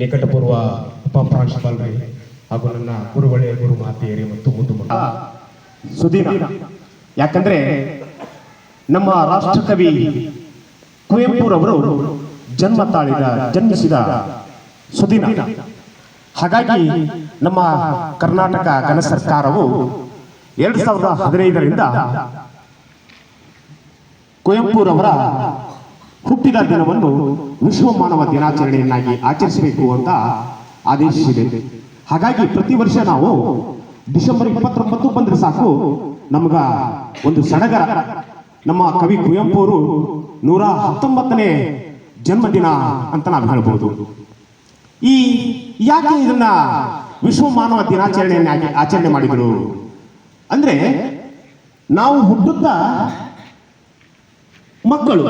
ನಿಕಟಪೂರ್ವ ಉಪ ಪ್ರಾಂಶುಪಾಲರೇ ಹಾಗೂ ನನ್ನ ಗುರುಗಳೇ ಗುರು ಮಾತೆಯರಿ ಮತ್ತು ಮುದ್ದು ಸುದೀನ, ಯಾಕಂದ್ರೆ ನಮ್ಮ ರಾಷ್ಟ್ರಕವಿ ಕುವೆಂಪುರವರು ಜನ್ಮ ತಾಳಿದ, ಜನ್ಮಿಸಿದ ಸುದಿನ. ಹಾಗಾಗಿ ನಮ್ಮ ಕರ್ನಾಟಕ ಘನ ಸರ್ಕಾರವು ಎರಡು ಸಾವಿರದ ಹದಿನೈದರಿಂದ ಕುವೆಂಪುರವರ ಹುಟ್ಟಿದ ದಿನವನ್ನು ವಿಶ್ವ ಮಾನವ ದಿನಾಚರಣೆಯನ್ನಾಗಿ ಆಚರಿಸಬೇಕು ಅಂತ ಆದೇಶಿಸಿದೆ. ಹಾಗಾಗಿ ಪ್ರತಿ ವರ್ಷ ನಾವು ಡಿಸೆಂಬರ್ ಇಪ್ಪತ್ತೊಂಬತ್ತು ಬಂದ್ರೆ ಸಾಕು, ನಮಗ ಒಂದು ಸಡಗರ. ನಮ್ಮ ಕವಿ ಕುವೆಂಪು ಅವರು ನೂರ ಹತ್ತೊಂಬತ್ತನೇ ಜನ್ಮದಿನ ಅಂತ ನಾವು ಹೇಳ್ಬೋದು. ಈ ಯಾಕೆ ಇದನ್ನ ವಿಶ್ವ ಮಾನವ ದಿನಾಚರಣೆಯನ್ನಾಗಿ ಆಚರಣೆ ಮಾಡಿದರು? ಅಂದ್ರೆ ನಾವು ಹುಟ್ಟುತ್ತಾ ಮಕ್ಕಳು.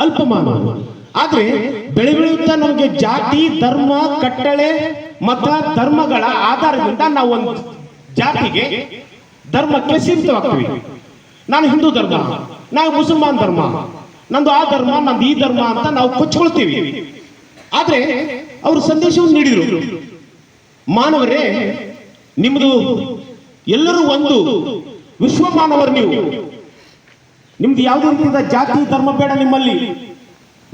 ಅಲ್ಪ ಮಾನವ ಆದ್ರೆ ಬೆಳೆ ಬೆಳೆಯುತ್ತಾ ನಮಗೆ ಜಾತಿ, ಧರ್ಮ, ಕಟ್ಟಳೆ ಮತ ಧರ್ಮಗಳ ಆಧಾರದಿಂದ ನಾವು ಒಂದು ಜಾತಿಗೆ, ಧರ್ಮಕ್ಕೆ ಸೀಮಿತವಾಗ್ತೀವಿ. ನಾನು ಹಿಂದೂ ಧರ್ಮ ನಾವು ಮುಸಲ್ಮಾನ್ ಧರ್ಮ, ನಂದು ಆ ಧರ್ಮ, ನಂದು ಈ ಧರ್ಮ ಅಂತ ನಾವು ಕೊಚ್ಕೊಳ್ತೀವಿ. ಆದ್ರೆ ಅವರು ಸಂದೇಶವನ್ನು ನೀಡಿದರು. ಮಾನವರೇ, ನಿಮ್ಮದು ಎಲ್ಲರೂ ಒಂದು ವಿಶ್ವ ಮಾನವರು ನೀವು. ನಿಮ್ದು ಯಾವುದೇ ರೀತಿಯ ಜಾತಿ, ಧರ್ಮ ಬೇಡ ನಿಮ್ಮಲ್ಲಿ.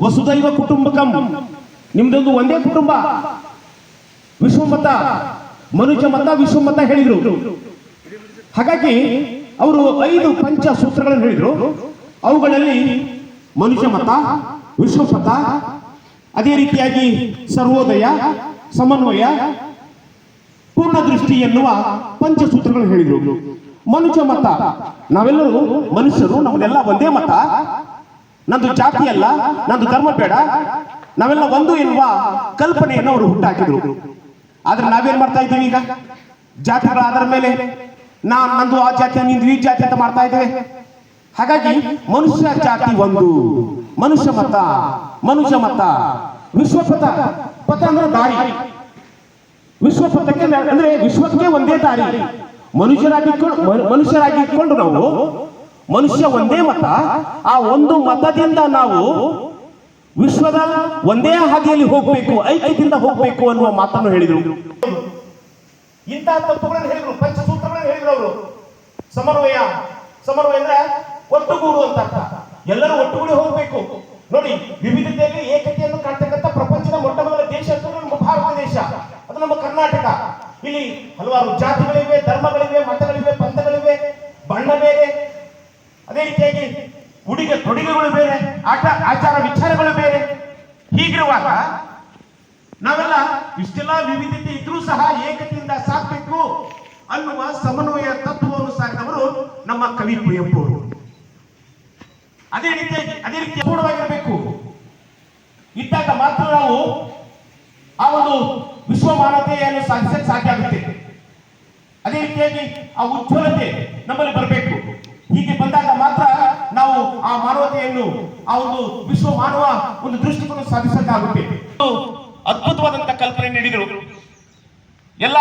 ವಸುದೈವ ಕುಟುಂಬಕಂ. ನಿಮ್ದೊಂದು ಒಂದೇ ಕುಟುಂಬ. ವಿಶ್ವಮತ ಮನುಷ್ಯ ಮತ ವಿಶ್ವಮತ ಹೇಳಿದ್ರು. ಹಾಗಾಗಿ ಅವರು ಐದು ಪಂಚ ಸೂತ್ರಗಳನ್ನು ಹೇಳಿದ್ರು. ಅವುಗಳಲ್ಲಿ ಮನುಷ್ಯ ಮತ ವಿಶ್ವಮತ, ಅದೇ ರೀತಿಯಾಗಿ ಸರ್ವೋದಯ, ಸಮನ್ವಯ ಪೂರ್ಣ ದೃಷ್ಟಿ ಎನ್ನುವ ಪಂಚಸೂತ್ರಗಳನ್ನು ಹೇಳಿದ್ರು. ಮನುಷ್ಯ ಮತ. ನಾವೆಲ್ಲರೂ ಮನುಷ್ಯರು ನಮ್ಮದೆಲ್ಲ ಒಂದೇ ಮತ. ನಂದು ಜಾತಿ ಅಲ್ಲ, ನಂದು ಧರ್ಮ ಬೇಡ. ನಾವೆಲ್ಲ ಒಂದು ಎನ್ನುವ ಕಲ್ಪನೆಯನ್ನು ಅವರು ಹುಟ್ಟಾಕಿದ್ರು. ಆದ್ರೆ ನಾವೇನ್ ಮಾಡ್ತಾ ಇದ್ದೀವಿ ಈಗ? ಜಾತಿಗಳ ಅದರ ಮೇಲೆ. ನಾ ನಂದು ಆ ಜಾತಿ ನಿಂದು ಈ ಜಾತಿ ಅಂತ ಮಾಡ್ತಾ ಇದ್ದೇವೆ. ಹಾಗಾಗಿ ಮನುಷ್ಯ ಜಾತಿ ಒಂದು, ಮನುಷ್ಯ ಮತ ಮನುಷ್ಯ ಮತ. ವಿಶ್ವಪಥ ಪಥ ಅಂದ್ರೆ ದಾರಿ. ವಿಶ್ವಪಥಕ್ಕೆ ಅಂದ್ರೆ ವಿಶ್ವಕ್ಕೆ ಒಂದೇ ದಾರಿ. ಮನುಷ್ಯರಾಗಿಕೊಂಡು ಮನುಷ್ಯರಾಗಿ ಮನುಷ್ಯರಾಗಿಕೊಂಡು ನಾವು ಮನುಷ್ಯ ಒಂದೇ ಮತ. ಆ ಒಂದು ಮತದಿಂದ ನಾವು ವಿಶ್ವದ ಒಂದೇ ಹಾದಿಯಲ್ಲಿ ಹೋಗಬೇಕು, ಐಕ್ಯದಿಂದ ಹೋಗಬೇಕು ಅನ್ನುವ ಮಾತನ್ನು ಹೇಳಿದರು. ಇಂತಹ ತತ್ವಗಳನ್ನು ಹೇಳಿದ್ರು, ಪಂಚಸೂತ್ರಗಳನ್ನು ಹೇಳಿದ್ರು ಅವರು. ಸಮನ್ವಯ. ಸಮನ್ವಯ ಅಂದ್ರೆ ಒಟ್ಟುಗೂಡು ಅಂತ ಅರ್ಥ. ಎಲ್ಲರೂ ಒಟ್ಟುಗೂಡಿ ಹೋಗಬೇಕು. ನೋಡಿ, ವಿವಿಧತೆಯಲ್ಲಿ ಏಕತೆಯನ್ನು ಕಾಣ್ತಕ್ಕಂಥ ಪ್ರಪಂಚದ ಮೊಟ್ಟ ಮೊದಲ ದೇಶ ಅಂತ ನಮ್ಮ ಭಾರತ ದೇಶ. ಅದು ನಮ್ಮ ಕರ್ನಾಟಕ. ಇಲ್ಲಿ ಹಲವಾರು ಜಾತಿಗಳಿವೆ ಧರ್ಮಗಳಿವೆ ಮತಗಳಿವೆ ಪಂಥಗಳಿವೆ ಬಣ್ಣ ಬೇರೆ ಅದೇ ರೀತಿಯಾಗಿ ಉಡುಗೆ ತೊಡುಗೆಗಳು ಬೇರೆ, ಆಟ, ಆಚಾರ ವಿಚಾರಗಳು ಬೇರೆ. ಹೀಗಿರುವಾಗ ನಾವೆಲ್ಲ ಇಷ್ಟೆಲ್ಲ ವಿವಿಧತೆ ಇದ್ರೂ ಸಹ ಏಕತೆಯಿಂದ ಸಾಕಬೇಕು ಅನ್ನುವ ಸಮನ್ವಯ ತತ್ವವನ್ನು ಸಾರಿದವರು ನಮ್ಮ ಕವಿ ಕುವೆಂಪು ಅದೇ ರೀತಿಯಾಗಿ ಅದೇ ರೀತಿ ಪೂರ್ಣವಾಗಿರಬೇಕು ಇದ್ದಾಗ ಮಾತ್ರ ನಾವು ಆ ಒಂದು ವಿಶ್ವ ಮಾನವತೆಯನ್ನು ಸಾಧಿಸಕ್ಕೆ ಸಾಧ್ಯ ಆಗುತ್ತೆ. ಅದೇ ರೀತಿಯಾಗಿ ಆ ಉಜ್ವಲತೆ ನಮ್ಮಲ್ಲಿ ಬರಬೇಕು. ಹೀಗೆ ಬಂದಾಗ ಮಾತ್ರ ನಾವು ಆ ಮಾನವತೆಯನ್ನು ಆ ಒಂದು ವಿಶ್ವ ಮಾನವ ಒಂದು ದೃಷ್ಟಿಕೋನ ಸಾಧಿಸಕ್ಕಾಗುತ್ತೆ. ಅದ್ಭುತವಾದಂತ ಕಲ್ಪನೆ ನೀಡಿದರು. ಎಲ್ಲ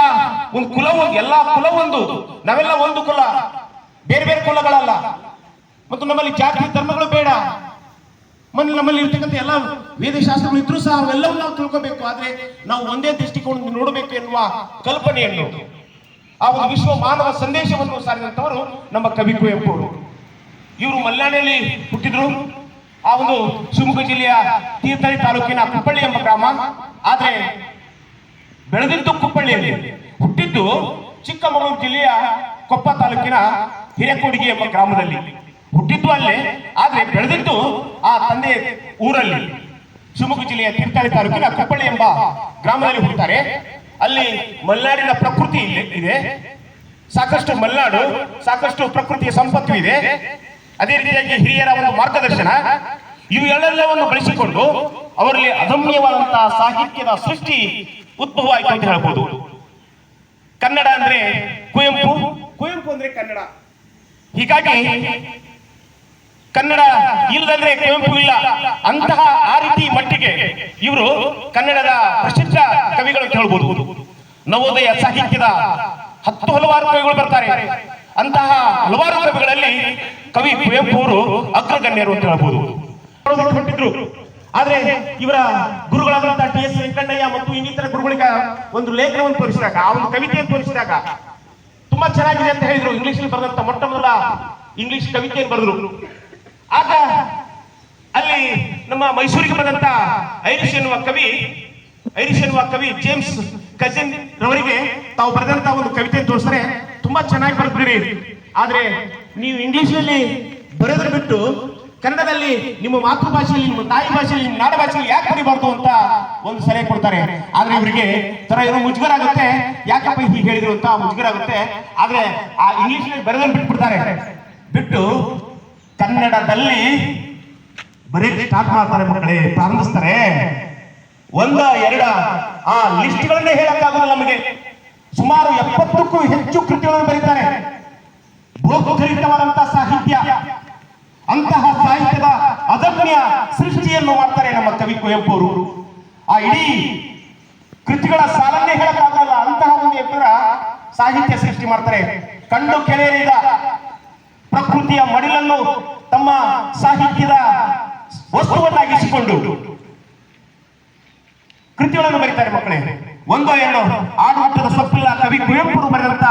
ಒಂದು ಕುಲ ಎಲ್ಲ ಕುಲ ಒಂದು, ನಾವೆಲ್ಲ ಒಂದು ಕುಲ, ಬೇರೆ ಬೇರೆ ಕುಲಗಳಲ್ಲ. ಮತ್ತು ನಮ್ಮಲ್ಲಿ ಜಾತಿ ಧರ್ಮಗಳು ಬೇಡ. ಮನೆ, ನಮ್ಮಲ್ಲಿ ಇರ್ತಕ್ಕಂಥ ಎಲ್ಲ ವೇದಶಾಸ್ತ್ರಗಳು ಇದ್ರೂ ಸಹ ಅವೆಲ್ಲವೂ ನಾವು ತಿಳ್ಕೊಬೇಕು. ಆದ್ರೆ ನಾವು ಒಂದೇ ದೃಷ್ಟಿಕೋನದಿಂದ ನೋಡಬೇಕು ಎನ್ನುವ ಕಲ್ಪನೆಯನ್ನು ಆ ಒಂದು ವಿಶ್ವ ಮಾನವ ಸಂದೇಶವನ್ನು ಸಾರಿದಂತವರು ನಮ್ಮ ಕವಿ ಕುವೆಂಪು ಇವರು ಮಲ್ನಾಡಿನಲ್ಲಿ ಹುಟ್ಟಿದ್ರು. ಆ ಒಂದು ಶಿವಮೊಗ್ಗ ಜಿಲ್ಲೆಯ ತೀರ್ಥಹಳ್ಳಿ ತಾಲೂಕಿನ ಕುಪ್ಪಳ್ಳಿ ಎಂಬ ಗ್ರಾಮ. ಆದ್ರೆ ಬೆಳೆದಿದ್ದು ಕುಪ್ಪಳ್ಳಿಯಲ್ಲಿ. ಹುಟ್ಟಿದ್ದು ಚಿಕ್ಕಮಗಳೂರು ಜಿಲ್ಲೆಯ ಕೊಪ್ಪ ತಾಲೂಕಿನ ಹಿರೇಕೋಡಿಗೆ ಎಂಬ ಗ್ರಾಮದಲ್ಲಿ. ಹುಟ್ಟಿದ್ದು ಅಲ್ಲೇ, ಆದ್ರೆ ಬೆಳೆದಿದ್ದು ಆ ತಂದೆ ಊರಲ್ಲಿ. ಶಿವಮೊಗ್ಗ ಜಿಲ್ಲೆಯ ತೀರ್ಥಹಳ್ಳಿ ತಾಲೂಕಿನ ಕುಪ್ಪಳ್ಳಿ ಎಂಬ ಗ್ರಾಮದಲ್ಲಿ ಹುಟ್ಟುತ್ತಾರೆ ಅಲ್ಲಿ ಮಲ್ನಾಡಿನ ಪ್ರಕೃತಿ ಇದೆ- ಇದೆ. ಸಾಕಷ್ಟು ಮಲ್ನಾಡು, ಸಾಕಷ್ಟು ಪ್ರಕೃತಿಯ ಸಂಪತ್ತು ಇದೆ. ಅದೇ ರೀತಿಯಾಗಿ ಹಿರಿಯರ ಒಂದು ಮಾರ್ಗದರ್ಶನ. ಇವೆಲ್ಲವನ್ನು ಬಳಸಿಕೊಂಡು ಅವರಲ್ಲಿ ಅದಮ್ಯವಾದಂತಹ ಸಾಹಿತ್ಯದ ಸೃಷ್ಟಿ ಉದ್ಭವ ಆಯ್ತು ಅಂತ ಹೇಳ್ಬೋದು. ಕನ್ನಡ ಅಂದ್ರೆ ಕುವೆಂಪು. ಕುವೆಂಪು ಅಂದ್ರೆ ಕನ್ನಡ. ಹೀಗಾಗಿ ಕನ್ನಡ ಇಲ್ಲದಂದ್ರೆ ಕುವೆಂಪು ಇಲ್ಲ ಅಂತಹ ಆ ರೀತಿ ಮಟ್ಟಿಗೆ ಇವರು ಕನ್ನಡದ ಪ್ರಸಿದ್ಧ ಕವಿಗಳು ಅಂತ ಹೇಳ್ಬೋದು. ನವೋದಯ ಸಾಹಿತ್ಯದ ಹತ್ತು ಹಲವಾರು ಕವಿಗಳು ಬರ್ತಾರೆ. ಅಂತಹ ಹಲವಾರು ಕವಿಗಳಲ್ಲಿ ಕವಿ ಕುವೆಂಪು ಅವರು ಅಗ್ರಗಣ್ಯರು ಅಂತ ಹೇಳಬಹುದು ಆದ್ರೆ ಇವರ ಗುರುಗಳಾದಂತಹ ಟಿ ಎಸ್ ವೆಂಕಣ್ಣಯ್ಯ ಮತ್ತು ಒಂದು ಲೇಖನವನ್ನು ತೋರಿಸಿದಾಗ, ಆ ಒಂದು ಕವಿತೆಯನ್ನು ತೋರಿಸಿದಾಗ ತುಂಬಾ ಚೆನ್ನಾಗಿದೆ ಅಂತ ಹೇಳಿದ್ರು. ಇಂಗ್ಲಿಷ್ ಬರೆದಂತ ಮೊಟ್ಟ ಮೊದಲ ಇಂಗ್ಲಿಷ್ ಕವಿತೆಯನ್ನು ಬರೆದ್ರು. ಆಗ ಅಲ್ಲಿ ನಮ್ಮ ಮೈಸೂರಿಗೆ ಬಂದಂತ ಐರಿಷ್ ಎನ್ನುವ ಕವಿ ಐರಿಷ್ ಎನ್ನುವ ಕವಿ ಜೇಮ್ಸ್ ಕಜಿನ್ ರವರಿಗೆ ತಾವು ಬರೆದಂತ ಒಂದು ಕವಿತೆಯನ್ನು ತೋರಿಸ್ತಾರೆ. ತುಂಬಾ ಚೆನ್ನಾಗಿ ಬರ್ತೀರಿ ಆದ್ರೆ ನೀವು ಇಂಗ್ಲಿಷಲ್ಲಿ ಬರೆದ್ರೆ ಬಿಟ್ಟು ಕನ್ನಡದಲ್ಲಿ ನಿಮ್ಮ ಮಾತೃಭಾಷೆಯಲ್ಲಿ, ನಿಮ್ಮ ತಾಯಿ ಭಾಷೆಯಲ್ಲಿ, ನಿಮ್ಮ ನಾಡ ಭಾಷೆಯಲ್ಲಿ ಯಾಕೆ ಬರೀಬಾರ್ದು ಅಂತ ಒಂದು ಸಲಹೆ ಕೊಡ್ತಾರೆ. ಆದ್ರೆ ಇವರಿಗೆ ತರ ಏನೋ ಮುಜುಗರ ಆಗುತ್ತೆ ಯಾಕಪ್ಪ ಹೀಗೆ ಹೇಳಿದ್ರು ಅಂತ ಮುಜುಗರ ಆಗುತ್ತೆ ಆದ್ರೆ ಆ ಇಂಗ್ಲಿಷ್ ಬರೆದ್ರೆ ಬಿಟ್ಬಿಡ್ತಾರೆ. ಬಿಟ್ಟು ಕನ್ನಡದಲ್ಲಿ ಬರೀ ಸ್ಟಾರ್ಟ್ ಮಾಡ್ತಾರೆ ಮಕ್ಕಳೇ, ಪ್ರಾರಂಭಿಸ್ತಾರೆ. ಒಂದ, ಎರಡ, ಆ ಲಿಸ್ಟ್ಗಳನ್ನೇ ಹೇಳಕ್ಕಾಗಲ್ಲ ನಮಗೆ. ಸುಮಾರು ಎಪ್ಪತ್ತಕ್ಕೂ ಹೆಚ್ಚು ಕೃತಿಗಳನ್ನು ಬರೀತಾರೆ. ಬೋಧರಿತವಾದಂತಹ ಸಾಹಿತ್ಯ, ಅಂತಹ ಸಾಹಿತ್ಯದ ಅದಮ್ಯ ಸೃಷ್ಟಿಯನ್ನು ಮಾಡ್ತಾರೆ ನಮ್ಮ ಕವಿ ಕುವೆಂಪು ಅವರು ಆ ಇಡೀ ಕೃತಿಗಳ ಸಾಲನ್ನೇ ಹೇಳಕ್ಕಾಗಲ್ಲ, ಅಂತಹ ಒಂದು ಎತ್ತರ ಸಾಹಿತ್ಯ ಸೃಷ್ಟಿ ಮಾಡ್ತಾರೆ. ಕಂಡು ಕೆಳೆಯಲಿದ ಪ್ರಕೃತಿಯ ಮಡಿಲನ್ನು ತಮ್ಮ ಸಾಹಿತ್ಯದ ವಸ್ತುವನ್ನಾಗಿಸಿಕೊಂಡು ಕೃತಿಗಳನ್ನು ಬರೀತಾರೆ ಮಕ್ಕಳೇ. ಒಂದು ಏನು ಆಡುಮಟ್ಟದ ಸೊಪ್ಪಿಲ್ಲ ಕವಿ ಕುವೆಂಪು ಬರೆದಂತ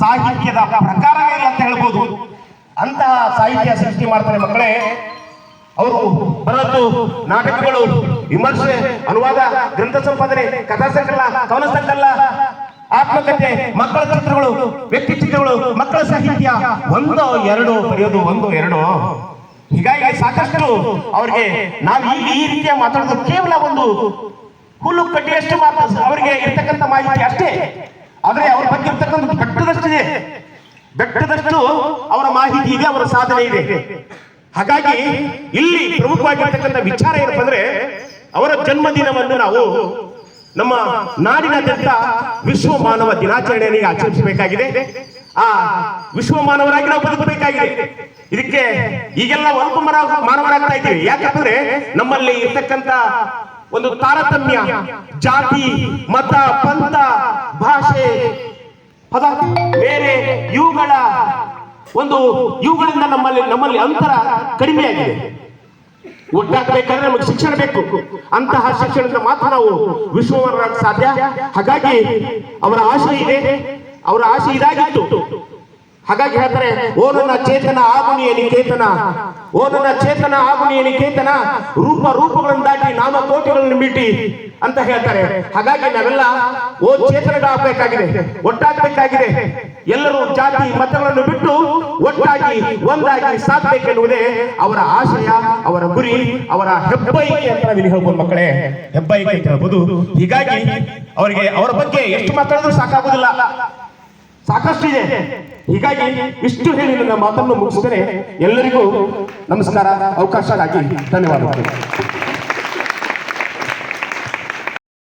ಸಾಹಿತ್ಯದ ಪ್ರಕಾರವೇ ಇಲ್ಲ ಅಂತ ಹೇಳ್ಬೋದು? ಅಂತಹ ಸಾಹಿತ್ಯ ಸೃಷ್ಟಿ ಮಾಡ್ತಾರೆ ಮಕ್ಕಳೇ. ಅವರು ಬರೋದು ನಾಟಕಗಳು, ವಿಮರ್ಶೆ, ಅನುವಾದ, ಗ್ರಂಥ ಸಂಪಾದನೆ ಕಥಾ ಸಂಕಲನ ಕವನ ಸಂಕಲನ ಆತ್ಮಕಥೆ, ಮಕ್ಕಳ ಚಿತ್ರಗಳು ವ್ಯಕ್ತಿ ಚಿತ್ರಗಳು ಮಕ್ಕಳ ಸಾಹಿತ್ಯ. ಒಂದು ಎರಡು, ಬರೆಯೋದು ಒಂದು ಎರಡು? ಹೀಗಾಗಿ ಸಾಕಷ್ಟು ಅವರಿಗೆ ನಾವು ಈ ಈ ರೀತಿಯ ಮಾತಾಡೋದು ಕೇವಲ ಒಂದು ಹುಲ್ಲು ಕಡ್ಡಿಯಷ್ಟು ಮಾತ್ರ ಅವರಿಗೆ ಇರ್ತಕ್ಕಂಥ ಮಾಹಿತಿ ಅಷ್ಟೇ. ಆದ್ರೆ ಅವ್ರ ಬಗ್ಗೆ ಇರ್ತಕ್ಕಂಥ ಬೆಟ್ಟದಷ್ಟಿದೆ ಬೆಟ್ಟದಷ್ಟು ಅವರ ಮಾಹಿತಿ ಇದೆ, ಅವರ ಸಾಧನೆ ಇದೆ. ಹಾಗಾಗಿ ಇಲ್ಲಿ ಪ್ರಮುಖವಾಗಿರ್ತಕ್ಕಂಥ ವಿಚಾರ ಏನಪ್ಪ ಅಂದ್ರೆ ಅವರ ಜನ್ಮದಿನವನ್ನು ನಾವು ನಮ್ಮ ನಾಡಿನಾದ್ಯಂತ ವಿಶ್ವ ಮಾನವ ದಿನಾಚರಣೆಯನ್ನು ಆಚರಿಸಬೇಕಾಗಿದೆ. ಆ ವಿಶ್ವ ಮಾನವರಾಗಿ ನಾವು ಬದುಕಬೇಕಾಗಿದೆ. ಇದಕ್ಕೆ ಈಗೆಲ್ಲ ಅಲ್ಪ ಮಾನವರಾಗ್ತಾ ಇದ್ದೀವಿ. ಯಾಕಂದ್ರೆ ನಮ್ಮಲ್ಲಿ ಇರ್ತಕ್ಕಂಥ ಒಂದು ತಾರತಮ್ಯ, ಜಾತಿ, ಮತ, ಪಂಥ, ಭಾಷೆ ಪದ ಬೇರೆ ಇವುಗಳ ಒಂದು ಇವುಗಳಿಂದ ನಮ್ಮಲ್ಲಿ ನಮ್ಮಲ್ಲಿ ಅಂತರ ಕಡಿಮೆ ಆಗಿದೆ ಒಟ್ಟಾಗಬೇಕಾದ್ರೆ ನಮಗೆ ಶಿಕ್ಷಣ ಬೇಕು. ಅಂತಹ ಶಿಕ್ಷಣದ ಮಾತ್ರ ನಾವು ವಿಶ್ವವನ್ನ ಸಾಧ್ಯ. ಹಾಗಾಗಿ ಅವರ ಆಶಯ ಇದೆ. ಅವರ ಆಶೆ ಇದಾಗಿತ್ತು. ಹಾಗಾಗಿ ಹೇಳ್ತಾರೆ ಓ ನನ್ನ ಚೇತನ ಆಗುಣಿಯ ನಿಕೇತನ ಓ ನನ್ನ ಚೇತನ ಆಗುಣಿಯ ನಿಕೇತನ ರೂಪ ರೂಪಗಳನ್ನು ದಾಟಿ ನಾಮ ಕೋಟಿಗಳನ್ನು ಮೀಟಿ ಅಂತ ಹೇಳ್ತಾರೆ. ಹಾಗಾಗಿ ನಾವೆಲ್ಲ, ಓ ಚೇತನಗಳಾಗಬೇಕಾಗಿದೆ ಒಟ್ಟಾಗಬೇಕಾಗಿದೆ. ಎಲ್ಲರೂ ಜಾತಿ ಮತಗಳನ್ನು ಬಿಟ್ಟು ಒಟ್ಟಾಗಿ ಒಂದಾಗಿ ಸಾಧಬೇಕೆನ್ನುವುದೇ ಅವರ ಆಶಯ, ಅವರ ಗುರಿ, ಅವರ ಹೆಬ್ಬೈಕೆ ಅಂತ ನಾವಿಲ್ಲಿ ಹೇಳ್ಬೋದು ಮಕ್ಕಳೇ. ಹೆಬ್ಬೈಕೆ ಅಂತ ಹೇಳ್ಬೋದು. ಹೀಗಾಗಿ ಅವರಿಗೆ ಅವರ ಬಗ್ಗೆ ಎಷ್ಟು ಮಾತಾಡಿದ್ರು ಸಾಕಾಗುದಿಲ್ಲ ಸಾಕಷ್ಟು ಇದೆ ಹೀಗಾಗಿ ಇಷ್ಟು ಹೇಳಿ ನನ್ನ ಮಾತನ್ನು ಮುಗಿಸಿದರೆ ಎಲ್ಲರಿಗೂ ನಮಸ್ಕಾರ ಅವಕಾಶಕ್ಕಾಗಿ ಧನ್ಯವಾದಗಳು.